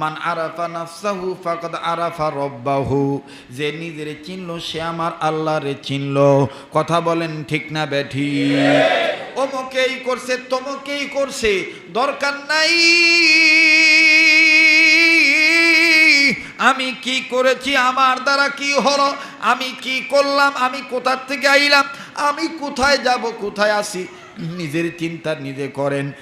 মান আরাফা নাফসাহু ফাকাদ আরাফা রব্বাহু। যে নিজের চিনল, সে আমার আল্লাহরে চিনল। কথা বলেন ঠিক না ব্যাঠি অমুকেই করছে, তমকেই করছে, দরকার নাই। আমি কি করেছি, আমার দ্বারা কি হলো? আমি কি করলাম? আমি কোথার থেকে আইলাম? আমি কোথায় যাব, কোথায় আসি? নিজের চিন্তা নিজে করেন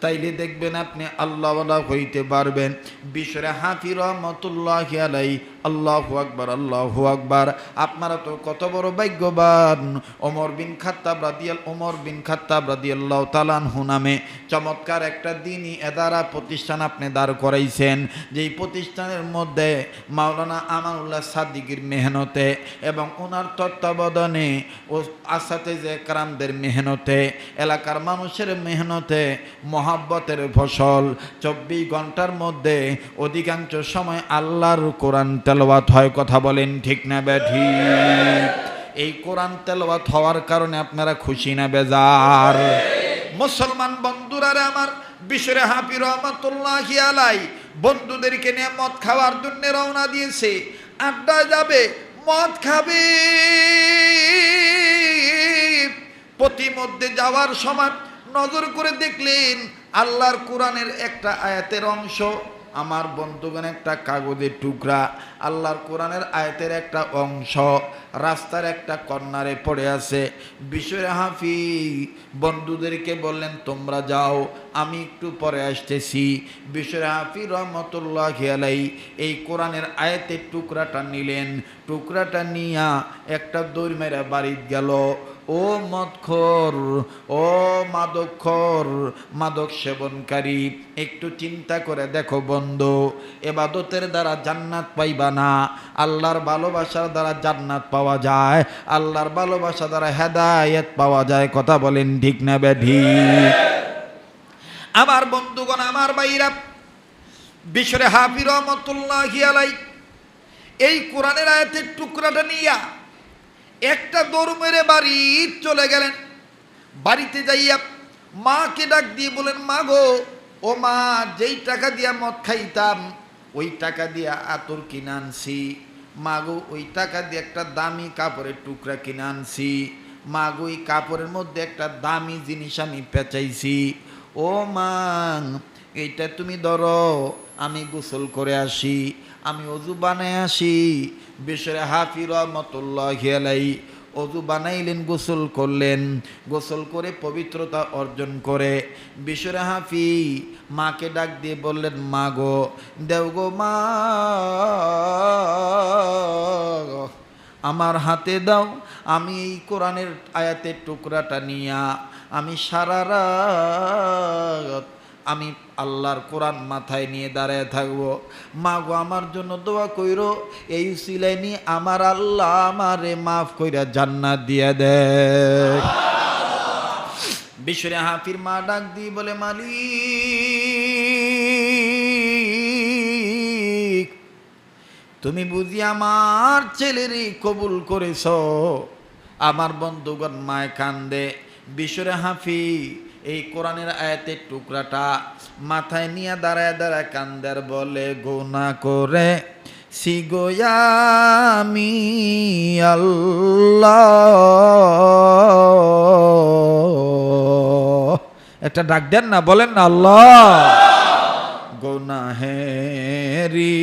তাইলে দেখবেন আপনি আল্লাহওয়ালা হইতে পারবেন। বিশ্বরে হাফি রহমতুল্লাহ আলাই আল্লাহু আকবার আল্লাহু আকবার। আপনারা তো কত বড় ভাগ্যবান। ওমর বিন খাত্তাব রাদিয়াল, ওমর বিন খাত্তাব রাদিয়াল্লাহু তাআলাহু নামে চমৎকার একটা দিনই এদারা প্রতিষ্ঠান আপনি দাঁড় করাইছেন। যেই প্রতিষ্ঠানের মধ্যে মাওলানা আমানুল্লাহ সাদিকের মেহনতে এবং ওনার তত্ত্বাবধানে ও আসাতে যে কারামদের মেহনতে, এলাকার মানুষের মেহনতে মহাব্বতের ফসল, চব্বিশ ঘণ্টার মধ্যে অধিকাংশ সময় আল্লাহর কোরআন তেলাওয়াত হয়, কথা বলেন ঠিক না ব্যাঠি এই কোরআন তেলাওয়াত হওয়ার কারণে আপনারা খুশি না বেজার? মুসলমান বন্ধুরারে আমার, বিশ্বরে হাফি রহমতুল্লাহ আলাই, বন্ধুদেরকে নিয়ে মদ খাওয়ার জন্য রওনা দিয়েছে। আড্ডা যাবে, মদ খাবে। প্রতিমধ্যে যাওয়ার সময় নজর করে দেখলেন আল্লাহর কোরআনের একটা আয়াতের অংশ। আমার বন্ধুগণ একটা কাগজের টুকরা, আল্লাহর কোরআনের আয়তের একটা অংশ, রাস্তার একটা কর্নারে পড়ে আছে। বিষয় হাফি বন্ধুদেরকে বললেন, তোমরা যাও, আমি একটু পরে আসতেছি। বিষয় হাফি রহমতুল্লাহ খেয়ালাই এই কোরআনের আয়াতের টুকরাটা নিলেন। টুকরাটা নিয়া একটা দৌড় মেরা বাড়িতে গেল। ও মদখর ও মাদকখর মাদক সেবনকারী, একটু চিন্তা করে দেখো বন্ধু, এবাদতের দ্বারা জান্নাত পাইবা না, আল্লাহর ভালোবাসার দ্বারা জান্নাত পাওয়া যায়, আল্লাহর ভালোবাসা দ্বারা হেদায়েত পাওয়া যায়, কথা বলেন ঠিক না ব্যাধি? আমার বন্ধুগণ, আমার বাইরা বিশ্বরে হাফি রহমতুল্লাহ আলাই এই কোরআনের আয়াতের টুকরাটা নিয়া একটা দৌড় মেরে বাড়ি চলে গেলেন। বাড়িতে যাইয়া মাকে ডাক দিয়ে বলেন, মা গো, ও মা, যেই টাকা দিয়া মদ খাইতাম, ওই টাকা দিয়া আতর কিনে আনছি। মা গো, ওই টাকা দিয়ে একটা দামি কাপড়ের টুকরা কিনে আনছি। মা গো, ওই কাপড়ের মধ্যে একটা দামি জিনিস আমি পেঁচাইছি। ও মা, এইটা তুমি ধরো, আমি গোসল করে আসি। আমি অজু বানায় আসি। বেসরে হাফি রহমতুল্লাহ আলাই অজু বানাইলেন, গোসল করলেন। গোসল করে পবিত্রতা অর্জন করে। বিশ্বরে হাফি মাকে ডাক দিয়ে বললেন, মা গো, দেও গো মা। আমার হাতে দাও, আমি এই কোরআনের আয়াতের টুকরাটা নিয়া। আমি সারা রাত আমি আল্লাহর কোরআন মাথায় নিয়ে দাঁড়ায় থাকব। মা গো আমার জন্য দোয়া কইর, এই সিলাই নিয়ে আমার আল্লাহ আমারে মাফ কইরা জান্নাত দিয়ে দে বিশ্বরে হাফির মা ডাক দিয়ে বলে, মালিক, তুমি বুঝি আমার ছেলেরই কবুল করেছ? আমার বন্ধুগণ মায় কান্দে। বিশ্বরে হাফি এই কোরআনের আয়াতের টুকরাটা মাথায় নিয়ে দাঁড়ায় দাঁড়ায় কান্দার বলে গোনা করে সিগোয়ামি একটা ডাক দেন না, বলেন না, আল্লাহ। গোনাহেরি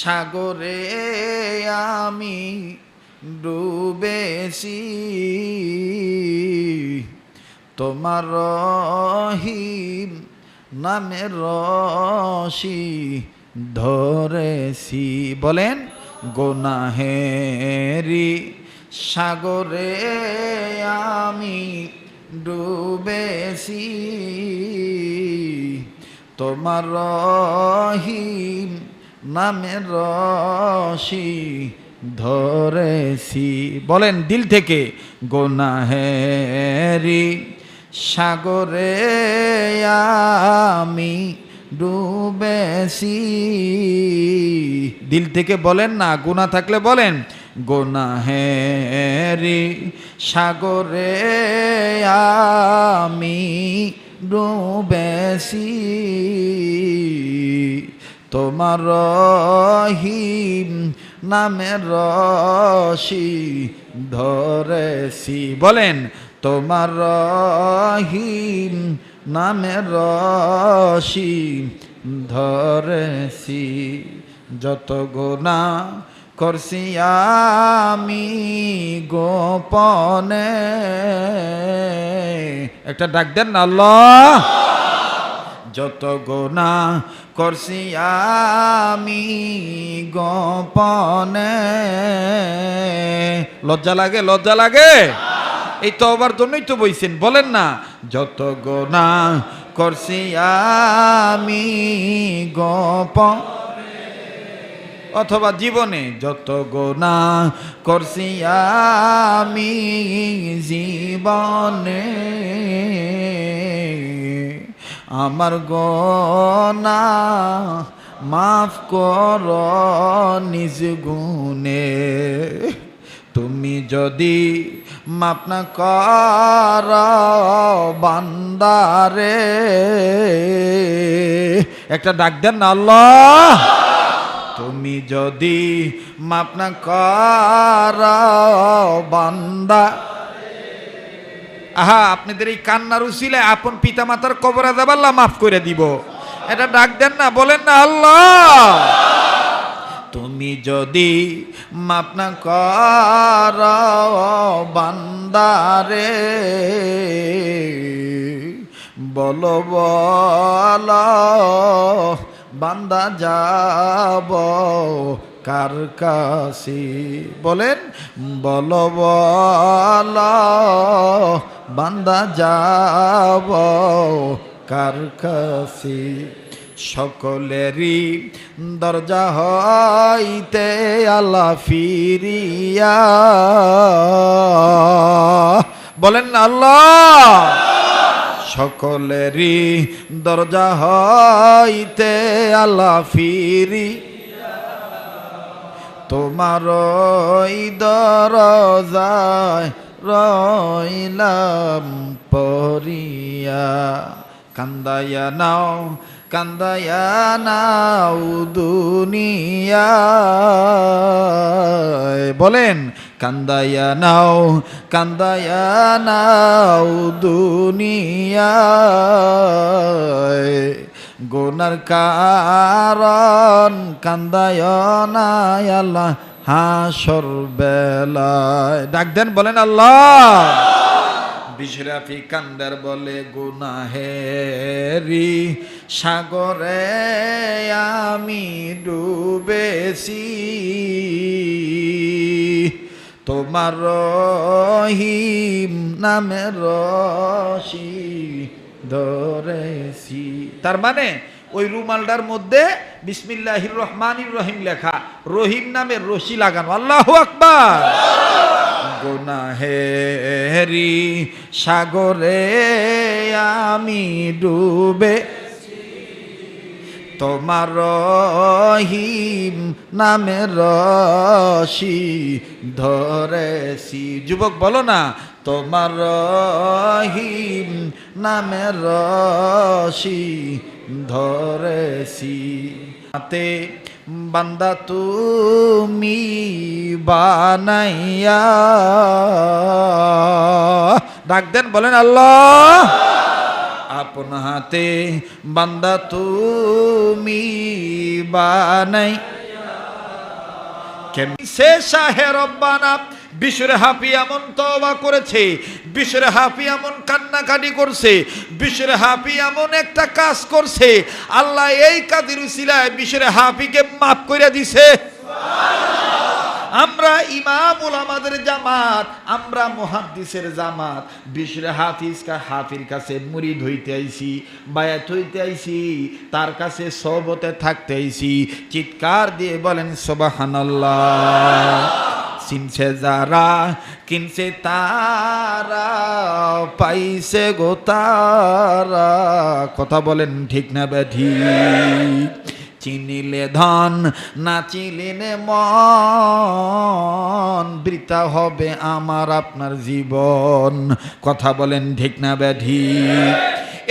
সাগরে আমি ডুবেছি। তোমার রহিম নামে রশি ধরেছি। বলেন, গোনাহেরি সাগরে আমি ডুবেছি। তোমার রহিম নামে রশি ধরেছি। বলেন, দিল থেকে গোনাহেরি সাগরে আমি ডুবেছি। দিল থেকে বলেন না গুণা থাকলে বলেন গোনাহেরি সাগরে আমি ডুবেছি। তোমার নামের রশি ধরেছি। বলেন তোমার রহিম নামে রশি ধরেছি। যত গোনা করছি আমি গোপনে। একটা ডাক দেন না, আল্লাহ। যত গোনা করছি আমি গোপনে। লজ্জা লাগে লজ্জা লাগে। এই তো আবার জন্যই তো বইছেন, বলেন না। যত গোনা করছি আমি গোপন। অথবা জীবনে যত গোনা করছি আমি জীবনে, আমার গোনা মাফ কর নিজ গুণে। তুমি যদি মাপ না কর বান্দারে। একটা ডাক দেন না, আল্লাহ। তুমি যদি মাপ না কর বান্দা। আহা, আপনাদের এই কান্নার উচিলে আপন পিতা মাতার কবর আজাব মাফ করে দিব। এটা ডাক দেন না, বলেন না, আল্লাহ। তুমি যদি মাপ না কর বান্দারে, বলো, বল, বান্দা যাব কার কাছে? বলেন, বল বল, বান্দা যাব কার কাছে? সকলেরই দরজা হইতে আল্লাহ ফিরিয়া। বলেন আল্লাহ। সকলেরই দরজা হইতে আল্লাহ ফিরি। তোমার দরজায় রইলাম পরিয়া। কান্দায়া নাও কান্দায়া নাও বলেন, কান্দায়া নাও কান্দায়া নাও দুনিয়া গোনার কারণ কান্দায় নাই আল্লাহ হাসর বেলায়। ডাক দেন, বলেন আল্লাহ। বিশরাফি কান্দার বলে গুনাহেরি সাগরে আমি ডুবেছি। তোমার রহিম নামের রশি ধরেছি। তার মানে ওই রুমালটার মধ্যে বিসমিল্লাহির রহমানির রহিম লেখা, রহিম নামে রশি লাগানো। আল্লাহ আকবার! গোনাহেরি সাগরে আমি ডুবে তোমার রহিম নামের রশি ধরেছি। যুবক, বলো না, তোমার রহিম নামের রশি ধরেছি। হাতে বান্দা তুমি বানাইয়া ডাক দেন, বলেন আল্লাহ। আপন হাতে বান্দা তুমি বানাই সে শাহে রব্বানা বিশ্বরে হাফি এমন তবা করেছে, বিশ্বরে হাফি এমন কান্নাকাটি করছে, বিশ্বরে হাফি এমন একটা কাজ করছে, আল্লাহ এই কাজের উসিলায় বিশ্বরে হাফিকে মাফ করে দিছে। আমরা ইমামুল আমাদের জামাত, আমরা মুহাদ্দিসের জামাত বিশরে হাফিজ কা হাফির কাছে মুরিদ হইতে আইছি, বায়াত হইতে আইছি, তার কাছে সবতে থাকতে আইছি, চিৎকার দিয়ে বলেন, সুবহানাল্লাহ। চিনছে যারা, কিনছে তারা, পাইছে গো তারা। কথা বলেন ঠিক না ব্যাধি? চিনিলে ধন নাচিলে মন বৃতা হবে আমার আপনার জীবন। কথা বলেন ঠিক না ব্যাধি?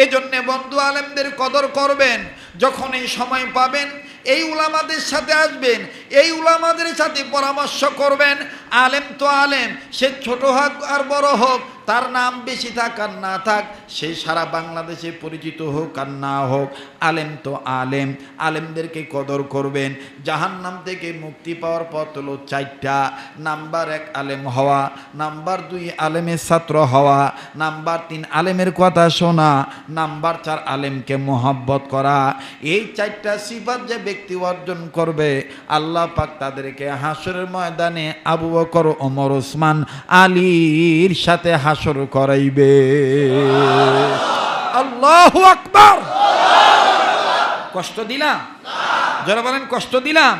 এজন্যে বন্ধু আলেমদের কদর করবেন, যখন এই সময় পাবেন এই উলামাদের সাথে আসবেন, এই উলামাদের সাথে পরামর্শ করবেন। আলেম তো আলেম, সে ছোট হোক আর বড় হোক তার নাম বেশি থাক আর না থাক, সে সারা বাংলাদেশে পরিচিত হোক আর না হোক, আলেম তো আলেম, আলেমদেরকে কদর করবেন। জাহান্নাম থেকে মুক্তি পাওয়ার পথ হলো চারটা। নাম্বার এক, আলেম হওয়া। নাম্বার দুই, আলেমের ছাত্র হওয়া। নাম্বার তিন, আলেমের কথা শোনা। নাম্বার চার, আলেমকে মোহাব্বত করা। এই চারটা সিফাত যে ব্যক্তি অর্জন করবে, আল্লাহ পাক তাদেরকে হাসরের ময়দানে আবু বকর, ওমর, ওসমান, আলীর সাথে হাসর করাইবে। আল্লাহ আকবার। কষ্ট দিলাম? যারা বলেন কষ্ট দিলাম?